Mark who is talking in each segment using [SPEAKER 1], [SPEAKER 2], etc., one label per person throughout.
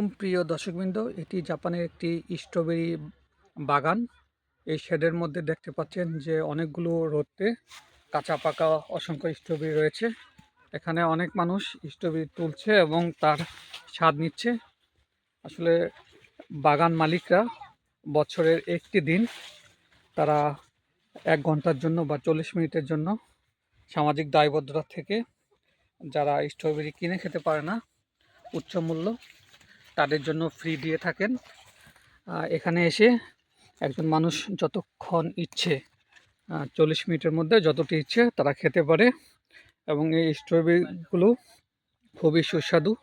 [SPEAKER 1] খুব প্রিয় দর্শকবৃন্দ, এটি জাপানের একটি স্ট্রবেরি বাগান। এই শেডের মধ্যে দেখতে পাচ্ছেন যে অনেকগুলো রোদতে কাঁচা পাকা অসংখ্য স্ট্রবেরি রয়েছে। এখানে অনেক মানুষ স্ট্রবেরি তুলছে এবং তার স্বাদ নিচ্ছে। আসলে বাগান মালিকরা বছরের একটি দিন তারা এক ঘণ্টার জন্য বা চল্লিশ মিনিটের জন্য সামাজিক দায়বদ্ধতা থেকে যারা স্ট্রবেরি কিনে খেতে পারে না, উচ্চ মূল্য তাদের জন্য ফ্রি দিয়ে থাকেন। এখানে এসে একজন মানুষ যতক্ষণ ইচ্ছে চল্লিশ মিনিটের মধ্যে যতটি ইচ্ছে তারা খেতে পারে এবং এই স্ট্রবেরিগুলো খুবই সুস্বাদু।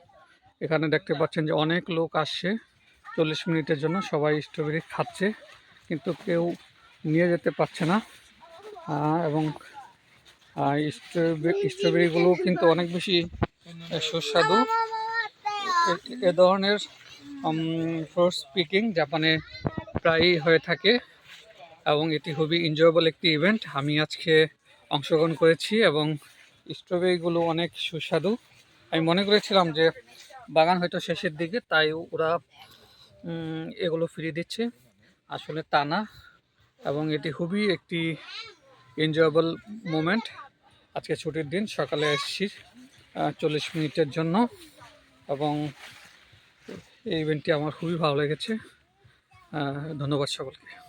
[SPEAKER 1] এখানে দেখতে পাচ্ছেন যে অনেক লোক আসছে চল্লিশ মিনিটের জন্য সবাই স্ট্রবেরি খাচ্ছে কিন্তু কেউ নিয়ে যেতে পারছে না। এবং আহ, স্ট্রবে- স্ট্রবেরিগুলো কিন্তু অনেক বেশি সুস্বাদু। এ- ধরনের ফ্রুটস পিকিং জাপানে প্রায়ই হয়ে থাকে এবং এটি খুবই এনজয়েবল একটি ইভেন্ট আমি আজকে অংশগ্রহণ করেছি এবং স্ট্রবেরিগুলো অনেক সুস্বাদু। আমি মনে করেছিলাম যে বাগান হয়তো শেষের দিকে, তাই ওরা এগুলো ফিরিয়ে দিচ্ছে। আসলে তা না এবং এটি খুবই একটি এনজয়েবল মোমেন্ট আজকে ছুটির দিন, সকালে এসেছি চল্লিশ মিনিটের জন্য। এবং এই ইভেন্টটি আমার খুবই ভালো লেগেছে। ধন্যবাদ সকলকে।